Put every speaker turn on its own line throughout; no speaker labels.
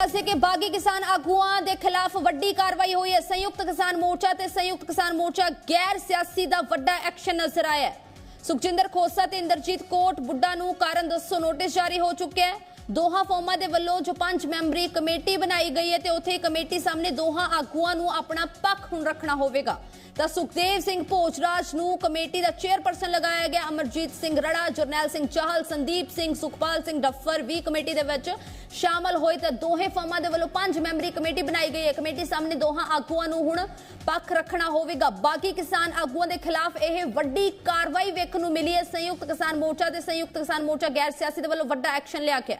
ਪਾਸੇ ਕਿ ਬਾਗੀ ਕਿਸਾਨ ਆਗੂਆਂ ਦੇ ਖਿਲਾਫ ਵੱਡੀ ਕਾਰਵਾਈ ਹੋਈ ਹੈ। ਸੰਯੁਕਤ ਕਿਸਾਨ ਮੋਰਚਾ ਤੇ ਸੰਯੁਕਤ ਕਿਸਾਨ ਮੋਰਚਾ ਗੈਰ ਸਿਆਸੀ ਦਾ ਵੱਡਾ ਐਕਸ਼ਨ ਨਜ਼ਰ ਆਇਆ ਸੁਖਜਿੰਦਰ ਖੋਸਾ ਤੇ ਇੰਦਰਜੀਤ ਕੋਟ ਬੁੱਢਾ ਨੂੰ ਕਾਰਨ ਦੱਸੋ, ਨੋਟਿਸ ਜਾਰੀ ਹੋ ਚੁੱਕਿਆ ਹੈ। ਦੋਹਾਂ ਫੋਮਾਂ ਦੇ ਵੱਲੋਂ ਜੋ ਪੰਜ ਮੈਂਬਰੀ ਕਮੇਟੀ ਬਣਾਈ ਗਈ ਹੈ ਤੇ ਉੱਥੇ ਕਮੇਟੀ ਸਾਹਮਣੇ ਦੋਹਾਂ ਆਗੂਆਂ ਨੂੰ ਆਪਣਾ ਪੱਖ ਹੁਣ ਰੱਖਣਾ ਹੋਵੇਗਾ। ਤਾਂ ਸੁਖਦੇਵ ਸਿੰਘ ਭੋਜਰਾਜ ਨੂੰ ਕਮੇਟੀ ਦਾ ਚੇਅਰਪਰਸਨ ਲਗਾਇਆ ਗਿਆ, ਅਮਰਜੀਤ ਸਿੰਘ ਰੜਾ, ਜਰਨੈਲ ਸਿੰਘ ਚਾਹਲ, ਸੰਦੀਪ ਸਿੰਘ, ਸੁਖਪਾਲ ਸਿੰਘ ਡੱਫਰ ਵੀ ਕਮੇਟੀ ਦੇ ਵਿੱਚ ਸ਼ਾਮਲ ਹੋਏ। ਤਾਂ ਦੋਹੇ ਫਰਮਾਂ ਦੇ ਵੱਲੋਂ ਪੰਜ ਮੈਂਬਰੀ ਕਮੇਟੀ ਬਣਾਈ ਗਈ ਹੈ। ਕਮੇਟੀ ਸਾਹਮਣੇ ਦੋਹਾਂ ਆਗੂਆਂ ਨੂੰ ਹੁਣ ਪੱਖ ਰੱਖਣਾ ਹੋਵੇਗਾ। ਬਾਕੀ ਕਿਸਾਨ ਆਗੂਆਂ ਦੇ ਖਿਲਾਫ ਇਹ ਵੱਡੀ ਕਾਰਵਾਈ ਵੇਖਣ ਨੂੰ ਮਿਲੀ ਹੈ। ਸੰਯੁਕਤ ਕਿਸਾਨ ਮੋਰਚਾ ਤੇ ਸੰਯੁਕਤ ਕਿਸਾਨ ਮੋਰਚਾ ਗੈਰ ਸਿਆਸੀ ਦੇ ਵੱਲੋਂ ਵੱਡਾ ਐਕਸ਼ਨ ਲਿਆ ਗਿਆ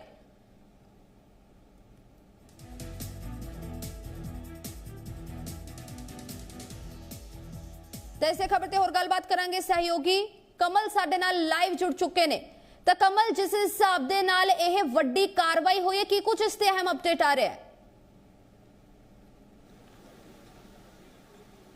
ਤਾਂ ਇਸੇ ਖਬਰ ਤੇ ਹੋਰ ਗੱਲਬਾਤ ਕਰਾਂਗੇ ਸਹਿਯੋਗੀ। ਕਮਲ ਸਾਡੇ ਨਾਲ ਲਾਈਵ ਜੁੜ ਚੁੱਕੇ ਨੇ। ਤਾਂ ਕਮਲ, ਜਿਸ ਹਿਸਾਬ ਦੇ ਨਾਲ ਇਹ ਵੱਡੀ ਕਾਰਵਾਈ ਹੋਈ ਹੈ, ਕੀ ਕੁਝ ਇਸ ਤੇ ਅਹਿਮ ਅਪਡੇਟ ਆ ਰਿਹਾ ਹੈ?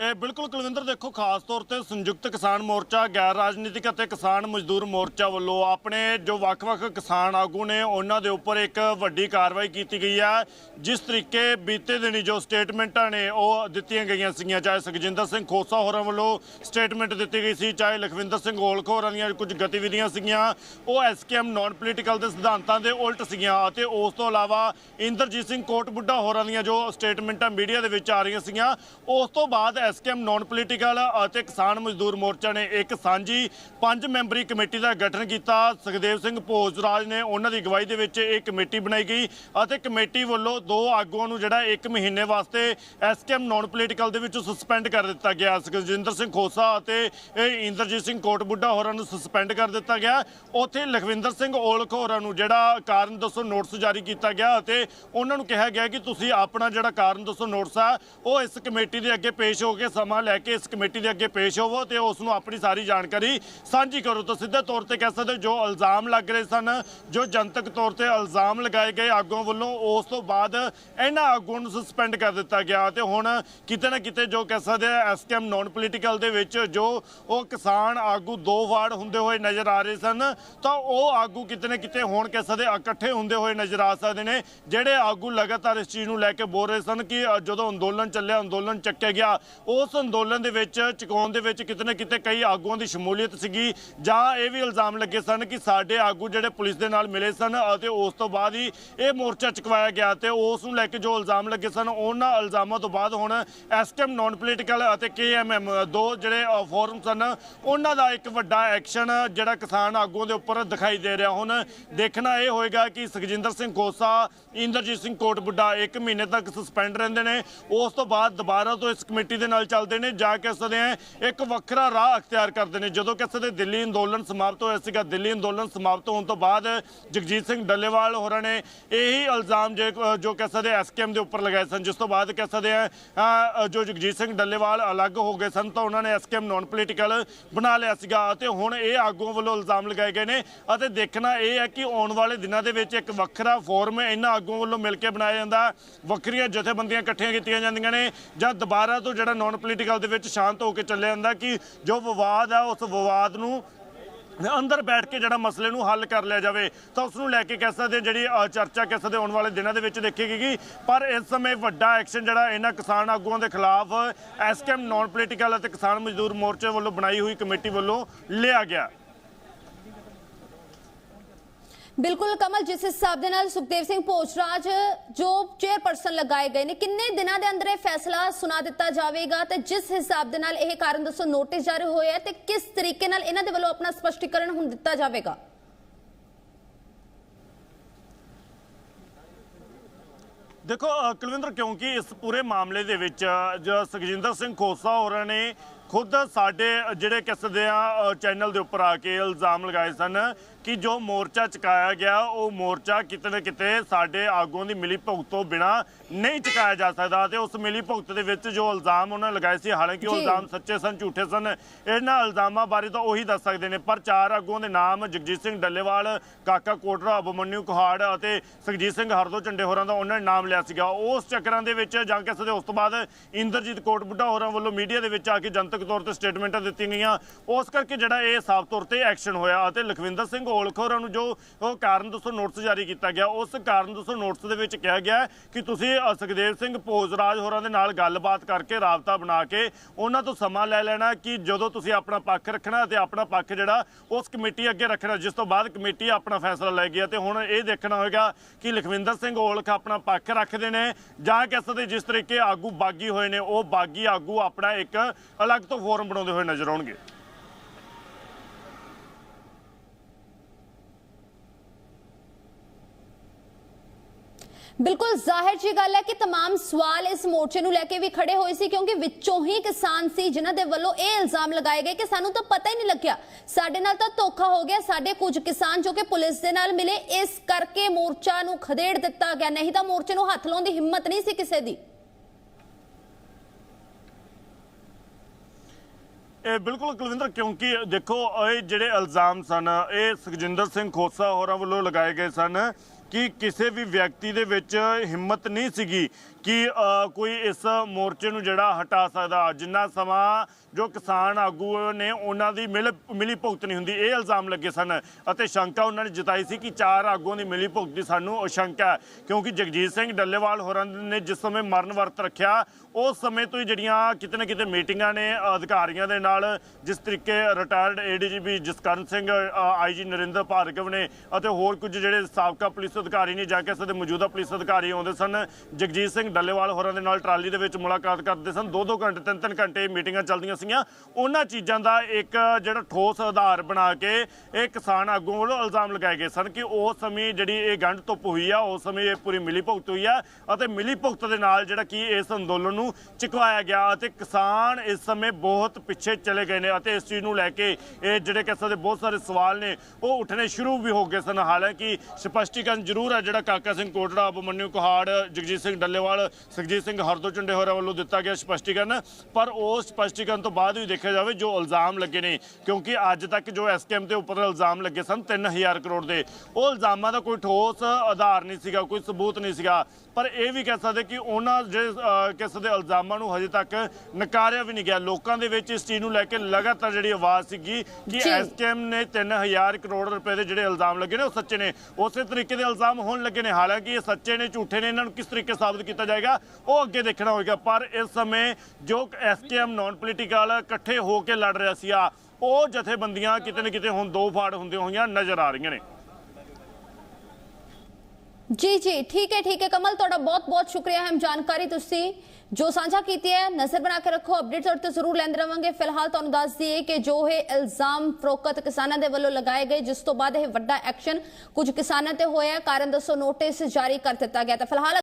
ਇਹ ਬਿਲਕੁਲ ਕੁਲਵਿੰਦਰ, ਦੇਖੋ, ਖਾਸ ਤੌਰ ਤੇ ਸੰਯੁਕਤ ਕਿਸਾਨ ਮੋਰਚਾ, ਗੈਰ ਰਾਜਨੀਤਿਕ ਅਤੇ ਕਿਸਾਨ ਮਜ਼ਦੂਰ ਮੋਰਚਾ ਵੱਲੋਂ ਆਪਣੇ ਜੋ ਵੱਖ-ਵੱਖ ਕਿਸਾਨ ਆਗੂ ਨੇ, ਉਹਨਾਂ ਦੇ ਉੱਪਰ ਇੱਕ ਵੱਡੀ ਕਾਰਵਾਈ ਕੀਤੀ ਗਈ ਹੈ ਜਿਸ ਤਰੀਕੇ ਬੀਤੇ ਦਿਨੀ ਜੋ ਸਟੇਟਮੈਂਟਾਂ ਨੇ, ਉਹ ਦਿੱਤੀਆਂ ਗਈਆਂ ਸੀਗੀਆਂ, ਚਾਹੇ ਸੁਖਜਿੰਦਰ ਸਿੰਘ ਖੋਸਾ ਹੋਰਾਂ ਵੱਲੋਂ ਸਟੇਟਮੈਂਟ ਦਿੱਤੀ ਗਈ ਸੀ, ਚਾਹੇ ਲਖਵਿੰਦਰ ਸਿੰਘ ਔਲਖ ਹੋਰਾਂ ਦੀਆਂ ਕੁਝ ਗਤੀਵਿਧੀਆਂ ਸੀਗੀਆਂ, ਉਹ ਐਸਕੇਐਮ ਨਾਨ ਪੋਲੀਟੀਕਲ ਦੇ ਸਿਧਾਂਤਾਂ ਦੇ ਉਲਟ ਸੀਗੀਆਂ ਅਤੇ ਉਸ ਤੋਂ ਇਲਾਵਾ ਇੰਦਰਜੀਤ ਸਿੰਘ ਕੋਟ ਬੁੱਢਾ ਹੋਰਾਂ ਦੀਆਂ ਜੋ ਸਟੇਟਮੈਂਟਾਂ ਮੀਡੀਆ ਦੇ ਵਿੱਚ ਆ ਰਹੀਆਂ ਸੀਗੀਆਂ, ਉਸ ਤੋਂ ਬਾਅਦ ਐਸਕੇਐਮ ਨਾਨ ਪੋਲੀਟੀਕਲ ਅਤੇ ਕਿਸਾਨ ਮਜ਼ਦੂਰ ਮੋਰਚਾ ਨੇ ਇੱਕ ਸਾਂਝੀ ਪੰਜ ਮੈਂਬਰੀ ਕਮੇਟੀ ਦਾ ਗਠਨ ਕੀਤਾ। ਸੁਖਦੇਵ ਸਿੰਘ ਭੋਜਰਾਜ ਨੇ ਉਹਨਾਂ ਦੀ ਅਗਵਾਈ ਦੇ ਵਿੱਚ ਇਹ ਕਮੇਟੀ ਬਣਾਈ ਗਈ ਅਤੇ ਕਮੇਟੀ ਵੱਲੋਂ ਦੋ ਆਗੂਆਂ ਨੂੰ ਜਿਹੜਾ ਇੱਕ ਮਹੀਨੇ ਵਾਸਤੇ ਐਸਕੇਐਮ ਨਾਨ ਪੋਲੀਟੀਕਲ ਦੇ ਵਿੱਚੋਂ ਸਸਪੈਂਡ ਕਰ ਦਿੱਤਾ ਗਿਆ। ਸੁਖਜਿੰਦਰ ਸਿੰਘ ਖੋਸਾ ਅਤੇ ਇਹ ਇੰਦਰਜੀਤ ਸਿੰਘ ਕੋਟ ਬੁੱਢਾ ਹੋਰਾਂ ਨੂੰ ਸਸਪੈਂਡ ਕਰ ਦਿੱਤਾ ਗਿਆ। ਉੱਥੇ ਲਖਵਿੰਦਰ ਸਿੰਘ ਔਲਖ ਹੋਰਾਂ ਨੂੰ ਜਿਹੜਾ ਕਾਰਨ ਦੱਸੋ ਨੋਟਿਸ ਜਾਰੀ ਕੀਤਾ ਗਿਆ ਅਤੇ ਉਹਨਾਂ ਨੂੰ ਕਿਹਾ ਗਿਆ ਕਿ ਤੁਸੀਂ ਆਪਣਾ ਜਿਹੜਾ ਕਾਰਨ ਦੱਸੋ ਨੋਟਿਸ ਆ, ਉਹ ਇਸ ਕਮੇਟੀ ਦੇ ਅੱਗੇ ਪੇਸ਼ ਹੋ ਕੇ ਸਮਾਂ ਲੈ ਕੇ ਇਸ ਕਮੇਟੀ ਦੇ ਅੱਗੇ ਪੇਸ਼ ਹੋਵੋ ਤੇ ਉਸ ਨੂੰ ਆਪਣੀ ਸਾਰੀ ਜਾਣਕਾਰੀ ਸਾਂਝੀ ਕਰੋ। ਤਾਂ ਸਿੱਧੇ ਤੌਰ ਤੇ ਕਹਿ ਸਕਦੇ ਹੋ, ਜੋ ਇਲਜ਼ਾਮ ਲੱਗ ਰਹੇ ਸਨ, ਜੋ ਜਨਤਕ ਤੌਰ ਤੇ ਇਲਜ਼ਾਮ ਲਗਾਏ ਗਏ ਆਗੂਆਂ ਵੱਲੋਂ, ਉਸ ਤੋਂ ਬਾਅਦ ਇਹਨਾਂ ਆਗੂਆਂ ਨੂੰ ਸਸਪੈਂਡ ਕਰ ਦਿੱਤਾ ਗਿਆ ਤੇ ਹੁਣ ਕਿਤੇ ਨਾ ਕਿਤੇ ਜੋ ਕਹਿ ਸਕਦੇ ਆ ਐਸਕੇਐਮ ਨਾਨ ਪੋਲੀਟੀਕਲ ਦੇ ਵਿੱਚ ਜੋ ਉਹ ਕਿਸਾਨ ਆਗੂ ਦੋ ਵਾਰ ਹੁੰਦੇ ਹੋਏ ਨਜ਼ਰ ਆ ਰਹੇ ਸਨ, ਤਾਂ ਉਹ ਆਗੂ ਕਿਤੇ ਨਾ ਕਿਤੇ ਹੁਣ ਕਹਿ ਸਕਦੇ ਇਕੱਠੇ ਹੁੰਦੇ ਹੋਏ ਨਜ਼ਰ ਆ ਸਕਦੇ ਨੇ, ਜਿਹੜੇ ਆਗੂ ਲਗਾਤਾਰ ਇਸ ਚੀਜ਼ ਨੂੰ ਲੈ ਕੇ ਬੋਲ ਰਹੇ ਸਨ ਕਿ ਜਦੋਂ ਅੰਦੋਲਨ ਚੱਲਿਆ, ਅੰਦੋਲਨ ਚੱਕਿਆ ਗਿਆ ਉਸ ਅੰਦੋਲਨ ਦੇ ਵਿੱਚ, ਚੁਕਾਉਣ ਦੇ ਵਿੱਚ ਕਿਤੇ ਨਾ ਕਿਤੇ ਕਈ ਆਗੂਆਂ ਦੀ ਸ਼ਮੂਲੀਅਤ ਸੀਗੀ। ਜਾਂ ਇਹ ਵੀ ਇਲਜ਼ਾਮ ਲੱਗੇ ਸਨ ਕਿ ਸਾਡੇ ਆਗੂ ਜਿਹੜੇ ਪੁਲਿਸ ਦੇ ਨਾਲ ਮਿਲੇ ਸਨ ਅਤੇ ਉਸ ਤੋਂ ਬਾਅਦ ਹੀ ਇਹ ਮੋਰਚਾ ਚੁਕਵਾਇਆ ਗਿਆ ਤੇ ਉਸ ਨੂੰ ਲੈ ਕੇ ਜੋ ਇਲਜ਼ਾਮ ਲੱਗੇ ਸਨ, ਉਹਨਾਂ ਇਲਜ਼ਾਮਾਂ ਤੋਂ ਬਾਅਦ ਹੁਣ ਐਸਟੀਐਮ ਨਾਨ ਪੋਲੀਟੀਕਲ ਅਤੇ ਕੇਐਮਐਮ ਦੋ ਜਿਹੜੇ ਫੋਰਮ ਸਨ, ਉਹਨਾਂ ਦਾ ਇੱਕ ਵੱਡਾ ਐਕਸ਼ਨ ਜਿਹੜਾ ਕਿਸਾਨ ਆਗੂਆਂ ਦੇ ਉੱਪਰ ਦਿਖਾਈ ਦੇ ਰਿਹਾ। ਹੁਣ ਦੇਖਣਾ ਇਹ ਹੋਏਗਾ ਕਿ ਸੁਖਜਿੰਦਰ ਸਿੰਘ ਖੋਸਾ, ਇੰਦਰਜੀਤ ਸਿੰਘ ਕੋਟ ਬੁੱਢਾ ਇੱਕ ਮਹੀਨੇ ਤੱਕ ਸਸਪੈਂਡ ਰਹਿੰਦੇ ਨੇ। ਉਸ ਤੋਂ ਬਾਅਦ ਦੁਬਾਰਾ ਤੋਂ ਇਸ ਕਮੇਟੀ ਦੇ ਨਾਲ ਚੱਲਦੇ ਨੇ, ਜਾਂ ਕਹਿ ਸਕਦੇ ਆ ਇੱਕ ਵੱਖਰਾ ਰਾਹ ਅਖਤਿਆਰ ਕਰਦੇ ਨੇ। ਜਦੋਂ ਕਿਸੇ ਦੇ ਦਿੱਲੀ ਅੰਦੋਲਨ ਸਮਾਪਤ ਹੋਇਆ ਸੀਗਾ, ਦਿੱਲੀ ਅੰਦੋਲਨ ਸਮਾਪਤ ਹੋਣ ਤੋਂ ਬਾਅਦ ਜਗਜੀਤ ਸਿੰਘ ਡੱਲੇਵਾਲ ਹੋਰਾਂ ਨੇ ਇਹੀ ਇਲਜ਼ਾਮ ਜੇ ਜੋ ਕਹਿ ਸਕਦੇ ਐਸਕੇਐਮ ਦੇ ਉੱਪਰ ਲਗਾਏ ਸਨ, ਜਿਸ ਤੋਂ ਬਾਅਦ ਕਹਿ ਸਕਦੇ ਆ ਜੋ ਜਗਜੀਤ ਸਿੰਘ ਡੱਲੇਵਾਲ ਅਲੱਗ ਹੋ ਗਏ ਸਨ, ਤਾਂ ਉਹਨਾਂ ਨੇ ਐਸਕੇਐਮ ਨਾਨ ਪੋਲੀਟੀਕਲ ਬਣਾ ਲਿਆ ਸੀਗਾ ਅਤੇ ਹੁਣ ਇਹ ਆਗੂਆਂ ਵੱਲੋਂ ਇਲਜ਼ਾਮ ਲਗਾਏ ਗਏ ਨੇ ਅਤੇ ਦੇਖਣਾ ਇਹ ਹੈ ਕਿ ਆਉਣ ਵਾਲੇ ਦਿਨਾਂ ਦੇ ਵਿੱਚ ਇੱਕ ਵੱਖਰਾ ਫੋਰਮ ਇਹਨਾਂ ਆਗੂਆਂ ਵੱਲੋਂ ਮਿਲ ਕੇ ਬਣਾਇਆ ਜਾਂਦਾ। ਵੱਖਰੀਆਂ ਜਥੇਬੰਦੀਆਂ ਇਕੱਠੀਆਂ ਕੀਤੀਆਂ ਜਾਂਦੀਆਂ ਨੇ ਜਾਂ ਦੁਬਾਰਾ ਤੋਂ ਜਿਹੜਾ ਨਾਨ ਪੋਲੀਟੀਕਲ ਦੇ ਵਿੱਚ ਸ਼ਾਂਤ ਹੋ ਕੇ ਚੱਲਿਆ ਜਾਂਦਾ ਕਿ ਜੋ ਵਿਵਾਦ ਆ, ਉਸ ਵਿਵਾਦ ਨੂੰ ਅੰਦਰ ਬੈਠ ਕੇ ਜਿਹੜਾ ਮਸਲੇ ਨੂੰ ਹੱਲ ਕਰ ਲਿਆ ਜਾਵੇ, ਤਾਂ ਉਸ ਨੂੰ ਲੈ ਕੇ ਕਹਿ ਸਕਦੇ ਜਿਹੜੀ ਚਰਚਾ ਕਹਿ ਸਕਦੇ ਆਉਣ ਵਾਲੇ ਦਿਨਾਂ ਦੇ ਵਿੱਚ ਦੇਖੀ ਗਈ ਪਰ ਇਸ ਸਮੇਂ ਵੱਡਾ ਐਕਸ਼ਨ ਜਿਹੜਾ ਇਹਨਾਂ ਕਿਸਾਨ ਆਗੂਆਂ ਦੇ ਖਿਲਾਫ ਐਸਕੇਐਮ ਨਾਨ ਪੋਲੀਟੀਕਲ ਅਤੇ ਕਿਸਾਨ ਮਜ਼ਦੂਰ ਮੋਰਚੇ ਵੱਲੋਂ ਬਣਾਈ ਹੋਈ ਕਮੇਟੀ ਵੱਲੋਂ ਲਿਆ ਗਿਆ।
ਬਿਲਕੁਲ ਕਮਲ, ਜਿਸ ਹਿਸਾਬ ਦੇ ਨਾਲ ਸੁਖਦੇਵ ਸਿੰਘ ਭੋਜਰਾਜ ਜੋ ਚੇਅਰਪਰਸਨ ਲਗਾਏ ਗਏ ਨੇ, ਕਿੰਨੇ ਦਿਨਾਂ ਦੇ ਅੰਦਰ ਇਹ ਫੈਸਲਾ ਸੁਣਾ ਦਿੱਤਾ ਜਾਵੇਗਾ ਤੇ ਜਿਸ ਹਿਸਾਬ ਦੇ ਨਾਲ ਇਹ ਕਾਰਨ ਦੱਸੋ ਨੋਟਿਸ ਜਾਰੀ ਹੋਇਆ ਤੇ ਕਿਸ ਤਰੀਕੇ ਨਾਲ ਇਹਨਾਂ ਦੇ ਵੱਲੋਂ ਆਪਣਾ ਸਪਸ਼ਟੀਕਰਨ ਹੁਣ ਦਿੱਤਾ ਜਾਵੇਗਾ?
ਦੇਖੋ ਕੁਲਵਿੰਦਰ, ਕਿਉਂਕਿ ਇਸ ਪੂਰੇ ਮਾਮਲੇ ਦੇ ਵਿੱਚ ਜੋ, ਸੁਖਜਿੰਦਰ ਸਿੰਘ ਖੋਸਾ ਹੋਰਾਂ ਨੇ ਖੁਦ ਸਾਡੇ ਜਿਹੜੇ ਕਿਸਦੇ ਆ ਚੈਨਲ ਦੇ ਉੱਪਰ ਆ ਕੇ ਇਲਜ਼ਾਮ ਲਗਾਏ ਸਨ ਕਿ ਜੋ ਮੋਰਚਾ ਚੁਕਾਇਆ ਗਿਆ ਉਹ ਮੋਰਚਾ ਕਿਤੇ ਨਾ ਕਿਤੇ ਸਾਡੇ ਆਗੂਆਂ ਦੀ ਮਿਲੀ ਭੁਗਤ ਤੋਂ ਬਿਨਾ ਨਹੀਂ ਚੁਕਾਇਆ ਜਾ ਸਕਦਾ ਤੇ ਉਸ ਮਿਲੀ ਭੁਗਤ ਦੇ ਵਿੱਚ ਜੋ ਇਲਜ਼ਾਮ ਉਹਨਾਂ ਨੇ ਲਗਾਏ ਸੀ ਹਾਲਾਂਕਿ ਉਹ। ਇਲਜ਼ਾਮ ਸੱਚੇ ਸਨ ਝੂਠੇ ਸਨ ਇਹਨਾਂ ਇਲਜ਼ਾਮਾਂ ਬਾਰੇ ਤਾਂ ਉਹੀ ਦੱਸ ਸਕਦੇ ਨੇ ਪਰ ਚਾਰ ਆਗੂਆਂ ਦੇ ਨਾਮ ਜਗਜੀਤ ਸਿੰਘ ਡੱਲੇਵਾਲ ਕਾਕਾ ਕੋਟਰਾ ਅਬਮਨਿਊ ਕੁਹਾੜ ਅਤੇ ਸੁਖਜੀਤ ਸਿੰਘ ਹਰਦੋ ਝੰਡੇ ਹੋਰਾਂ ਦਾ ਉਹਨਾਂ ਨੇ ਨਾਮ ਲਿਆ ਸੀਗਾ ਉਸ ਚੱਕਰਾਂ ਦੇ ਵਿੱਚ ਜਾਂ ਕਿਸੇ ਦੇ ਉਸ ਤੋਂ ਬਾਅਦ ਇੰਦਰਜੀਤ ਕੋਟ ਬੁੱਢਾ ਹੋਰਾਂ ਵੱਲੋਂ ਮੀਡੀਆ ਦੇ ਵਿੱਚ ਆ ਕੇ ਜਨਤਕ ਵੱਖ-ਵੱਖ ਤੌਰ ਤੇ ਸਟੇਟਮੈਂਟਾਂ ਦਿੱਤੀਆਂ ਗਈਆਂ। ਉਸ ਕਰਕੇ ਜਿਹੜਾ ਇਹ ਸਾਫ਼ ਤੌਰ ਤੇ ਐਕਸ਼ਨ ਹੋਇਆ ਅਤੇ ਲਖਵਿੰਦਰ ਸਿੰਘ ਔਲਖ ਹੋਰਾਂ ਨੂੰ ਜੋ ਉਹ ਕਾਰਨ ਦੱਸੋ ਨੋਟਿਸ ਜਾਰੀ ਕੀਤਾ ਗਿਆ, ਉਸ ਕਾਰਨ ਦੱਸੋ ਨੋਟਿਸ ਦੇ ਵਿੱਚ ਕਿਹਾ ਗਿਆ ਕਿ ਤੁਸੀਂ ਸੁਖਦੇਵ ਸਿੰਘ ਭੋਜਰਾਜ ਹੋਰਾਂ ਦੇ ਨਾਲ ਗੱਲਬਾਤ ਕਰਕੇ ਰਾਬਤਾ ਬਣਾ ਕੇ ਉਹਨਾਂ ਤੋਂ ਸਮਾਂ ਲੈ ਲੈਣਾ ਕਿ ਜਦੋਂ ਤੁਸੀਂ ਆਪਣਾ ਪੱਖ ਰੱਖਣਾ ਤੇ ਆਪਣਾ ਪੱਖ ਜਿਹੜਾ ਉਸ ਕਮੇਟੀ ਅੱਗੇ ਰੱਖਣਾ, ਜਿਸ ਤੋਂ ਬਾਅਦ ਕਮੇਟੀ ਆਪਣਾ ਫੈਸਲਾ ਲੈ ਗਈ ਹੈ ਤੇ ਹੁਣ ਇਹ ਦੇਖਣਾ ਹੋਏਗਾ ਕਿ ਲਖਵਿੰਦਰ ਸਿੰਘ ਔਲਖ ਆਪਣਾ ਪੱਖ ਰੱਖਦੇ ਨੇ ਜਾਂ ਕਹਿ ਸਕਦੇ ਜਿਸ ਤਰੀਕੇ ਆਗੂ ਬਾਗੀ ਹੋਏ ਨੇ, ਉਹ ਬਾਗੀ ਆਗੂ ਆਪਣਾ ਇੱਕ ਅਲੱਗ ਤੋਂ ਫੋਰਮ ਬਣਾਉਂਦੇ ਹੋਏ ਨਜ਼ਰ ਆਉਣਗੇ
ਬਿਲਕੁਲ ਜ਼ਾਹਿਰ ਜੀ ਗੱਲ ਹੈ ਕਿ तमाम ਸਵਾਲ ਇਸ ਮੋਰਚੇ ਨੂੰ ਲੈ ਕੇ ਵੀ ਖੜੇ ਹੋਏ ਸੀ ਕਿਉਂਕਿ ਵਿੱਚੋਂ ਹੀ ਕਿਸਾਨ ਸੀ ਜਿਨ੍ਹਾਂ ਦੇ ਵੱਲੋਂ ਇਹ ਇਲਜ਼ਾਮ ਲਗਾਏ ਗਏ ਕਿ ਸਾਨੂੰ ਤਾਂ ਪਤਾ ਹੀ ਨਹੀਂ ਲੱਗਿਆ ਸਾਡੇ ਨਾਲ ਤਾਂ ਧੋਖਾ ਹੋ ਗਿਆ ਸਾਡੇ ਕੁਝ ਕਿਸਾਨ ਜੋ ਕਿ ਪੁਲਿਸ ਦੇ ਨਾਲ ਮਿਲੇ ਇਸ ਕਰਕੇ ਮੋਰਚਾ ਨੂੰ ਖਦੇੜ ਦਿੱਤਾ ਗਿਆ ਨਹੀਂ ਤਾਂ ਮੋਰਚੇ ਨੂੰ ਹੱਥ ਲਾਉਣ ਦੀ ਹਿੰਮਤ ਨਹੀਂ ਸੀ ਕਿਸੇ ਦੀ
ਇਹ ਬਿਲਕੁਲ ਕੁਲਵਿੰਦਰ, ਕਿਉਂਕਿ ਦੇਖੋ, ਇਹ ਜਿਹੜੇ ਇਲਜ਼ਾਮ ਸਨ, ਇਹ ਸੁਖਜਿੰਦਰ ਸਿੰਘ ਖੋਸਾ ਹੋਰਾਂ ਵੱਲੋਂ ਲਗਾਏ ਗਏ ਸਨ ਕਿ ਕਿਸੇ ਵੀ ਵਿਅਕਤੀ ਦੇ ਵਿੱਚ ਹਿੰਮਤ ਨਹੀਂ ਸੀਗੀ ਕਿ ਕੋਈ ਇਸ ਮੋਰਚੇ ਨੂੰ ਜਿਹੜਾ ਹਟਾ ਸਕਦਾ। ਜਿੰਨਾ ਸਮਾਂ ਜੋ ਕਿਸਾਨ ਆਗੂ ਨੇ ਉਹਨਾਂ ਦੀ ਮਿਲ, ਮਿਲੀ ਭੁਗਤ ਨਹੀਂ ਹੁੰਦੀ, ਇਹ ਇਲਜ਼ਾਮ ਲੱਗੇ ਸਨ। ਅਤੇ ਸ਼ੰਕਾ ਉਹਨਾਂ ਨੇ ਜਤਾਈ ਸੀ ਕਿ ਚਾਰ ਆਗੂਆਂ ਦੀ ਮਿਲੀ ਭੁਗਤ ਦੀ ਸਾਨੂੰ ਸ਼ੰਕਾ ਹੈ। ਕਿਉਂਕਿ ਜਗਜੀਤ ਸਿੰਘ ਡੱਲੇਵਾਲ ਹੋਰਾਂ ਨੇ ਜਿਸ ਸਮੇਂ ਮਰਨ ਵਰਤ ਰੱਖਿਆ, ਉਸ ਸਮੇਂ ਤੋਂ ਹੀ ਜਿਹੜੀਆਂ ਕਿਤੇ ਨਾ ਕਿਤੇ ਮੀਟਿੰਗਾਂ ਨੇ ਅਧਿਕਾਰੀਆਂ ਦੇ ਨਾਲ, ਜਿਸ ਤਰੀਕੇ retired ADGP Jaskaran Singh IG Narinder Bhargav ਨੇ ਅਤੇ ਹੋਰ ਕੁਝ ਜਿਹੜੇ ਸਾਬਕਾ ਪੁਲਿਸ ਅਧਿਕਾਰੀ ਨੇ ਜਾਂ ਕਿ ਅਸਾਂ ਮੌਜੂਦਾ ਪੁਲਿਸ ਅਧਿਕਾਰੀ ਆਉਂਦੇ ਸਨ। ਜਗਜੀਤ ਸਿੰਘ ਡੱਲੇਵਾਲ ਹੋਰਾਂ ਦੇ ਨਾਲ ਟਰਾਲੀ ਦੇ ਵਿੱਚ ਮੁਲਾਕਾਤ ਕਰਦੇ ਸਨ। ਦੋ ਦੋ ਘੰਟੇ ਤਿੰਨ ਤਿੰਨ ਘੰਟੇ ਮੀਟਿੰਗਾਂ ਚੱਲਦੀਆਂ ਸੀਗੀਆਂ। ਉਹਨਾਂ ਚੀਜ਼ਾਂ ਦਾ ਇੱਕ ਜਿਹੜਾ ਠੋਸ ਆਧਾਰ ਬਣਾ ਕੇ ਇਹ ਕਿਸਾਨ ਆਗੂ ਵੱਲੋਂ ਇਲਜ਼ਾਮ ਲਗਾਏ ਗਏ ਸਨ ਕਿ ਉਸ ਸਮੇਂ ਜਿਹੜੀ ਇਹ ਗੰਢ ਧੁੱਪ ਹੋਈ ਆ ਉਸ ਸਮੇਂ ਇਹ ਪੂਰੀ ਮਿਲੀ ਭੁਗਤ ਹੋਈ ਆ ਅਤੇ ਮਿਲੀ ਭੁਗਤ ਦੇ ਨਾਲ ਜਿਹੜਾ ਕਿ ਇਸ ਅੰਦੋਲਨ ਨੂੰ ਚੁਕਵਾਇਆ ਗਿਆ ਅਤੇ ਕਿਸਾਨ ਇਸ ਸਮੇਂ ਬਹੁਤ ਪਿੱਛੇ ਚਲੇ ਗਏ ਨੇ ਅਤੇ ਇਸ ਚੀਜ਼ ਨੂੰ ਲੈ ਕੇ ਇਹ ਜਿਹੜੇ ਕਿਸਾਨ ਦੇ ਬਹੁਤ ਸਾਰੇ ਸਵਾਲ ਨੇ, ਉਹ ਉੱਠਣੇ ਸ਼ੁਰੂ ਵੀ ਹੋ ਗਏ ਸਨ। ਹਾਲਾਂਕਿ ਸਪਸ਼ਟੀਕਰਨ ਜ਼ਰੂਰ ਹੈ ਜਿਹੜਾ ਕਾਕਾ ਸਿੰਘ ਕੋਟੜਾ ਅਬਮਨਿਊ ਕੁਹਾੜ ਜਗਜੀਤ ਸਿੰਘ ਡੱਲੇਵਾਲ ਸੁਖਜੀਤ ਸਿੰਘ ਹਰਦੋ ਝੰਡੇ ਹੋਰਾਂ ਵੱਲੋਂ ਦਿੱਤਾ ਗਿਆ ਸਪਸ਼ਟੀਕਰਨ। ਪਰ ਉਸ ਸਪਸ਼ਟੀਕਰਨ ਤੋਂ ਬਾਅਦ ਵੀ ਦੇਖਿਆ ਜਾਵੇ ਜੋ ਇਲਜ਼ਾਮ ਲੱਗੇ ਨੇ ਕਿਉਂਕਿ ਅੱਜ ਤੱਕ ਜੋ ਐਸਕੇਐਮ ਦੇ ਉੱਪਰ ਇਲਜ਼ਾਮ ਲੱਗੇ ਸਨ 3000 ਕਰੋੜ ਦੇ। ਉਹ ਇਲਜ਼ਾਮਾਂ ਦਾ ਕੋਈ ਠੋਸ ਆਧਾਰ ਨਹੀਂ ਸੀਗਾ ਕੋਈ ਸਬੂਤ ਨਹੀਂ ਸੀਗਾ। ਪਰ ਇਹ ਵੀ ਕਹਿ ਸਕਦੇ ਕਿ ਉਹਨਾਂ ਅਹ, ਕਿਸ ਦੇ ਇਲਜ਼ਾਮਾਂ ਨੂੰ ਹਜੇ ਤੱਕ ਨਕਾਰਿਆ ਵੀ ਨਹੀਂ ਗਿਆ। ਲੋਕਾਂ ਦੇ ਵਿੱਚ ਇਸ ਚੀਜ਼ ਨੂੰ ਲੈ ਕੇ ਲਗਾਤਾਰ ਜਿਹੜੀ ਆਵਾਜ਼ ਸੀਗੀ ਕਿ
ਜੀ।
ਐਸਕੇਐਮ ਨੇ 3000 ਕਰੋੜ ਰੁਪਏ ਦੇ ਜਿਹੜੇ ਇਲਜ਼ਾਮ ਲੱਗੇ ਨੇ ਉਹ ਸੱਚੇ ਨੇ। ਉਸੇ ਤਰੀਕੇ ਦੇ ਇਲਜ਼ਾਮ ਹੋਣ ਲੱਗੇ ਨੇ, ਹਾਲਾਂਕਿ ਇਹ ਸੱਚੇ ਨੇ, ਝੂਠੇ ਨੇ, ਇਹਨਾਂ ਨੂੰ ਕਿਸ ਤਰੀਕੇ ਸਾਬਤ ਕੀਤਾ ਜਾਏਗਾ, ਉਹ ਅੱਗੇ ਦੇਖਣਾ ਹੋਏਗਾ। ਪਰ ਇਸ ਸਮੇਂ ਜੋ ਐਸਕੇਐਮ ਨਾਨ ਪੋਲੀਟੀਕਲ ਇਕੱਠੇ ਹੋ ਕੇ ਲੜ ਰਿਹਾ ਸੀ ਆ, ਉਹ ਜਥੇਬੰਦੀਆਂ ਕਿਤੇ ਨਾ ਕਿਤੇ ਹੁਣ ਦੋ ਫਾੜ ਹੁੰਦੀਆਂ ਹੋਈਆਂ ਨਜ਼ਰ ਆ ਰਹੀਆਂ ਨੇ।
ਜੀ ਜੀ, ਠੀਕ ਹੈ ਠੀਕ ਹੈ। ਕਮਲ, ਤੁਹਾਡਾ ਬਹੁਤ ਬਹੁਤ ਸ਼ੁਕਰੀਆ ਹੈ। ਜਾਣਕਾਰੀ ਤੁਸੀਂ ਜੋ ਸਾਂਝਾ ਕੀਤੀ ਹੈ, ਨਜ਼ਰ ਬਣਾ ਕੇ ਰੱਖੋ। ਅਪਡੇਟਸ ਔਰ ਤੇ ਜ਼ਰੂਰ ਲੈਂਦੇ ਰਵਾਂਗੇ। ਫਿਲਹਾਲ ਤੁਹਾਨੂੰ ਦੱਸ ਦਈਏ ਕਿ ਜੋ ਇਹ ਇਲਜ਼ਾਮ ਫਰੋਕਤ ਕਿਸਾਨਾਂ ਦੇ ਵੱਲੋਂ ਲਗਾਏ ਗਏ, ਜਿਸ ਤੋਂ ਬਾਅਦ ਇਹ ਵੱਡਾ ਐਕਸ਼ਨ ਕੁਝ ਕਿਸਾਨਾਂ ਤੇ ਹੋਇਆ ਕਾਰਨ ਦੱਸੋ, ਨੋਟਿਸ ਜਾਰੀ ਕਰ ਦਿੱਤਾ ਗਿਆ ਤਾਂ ਫਿਲਹਾਲ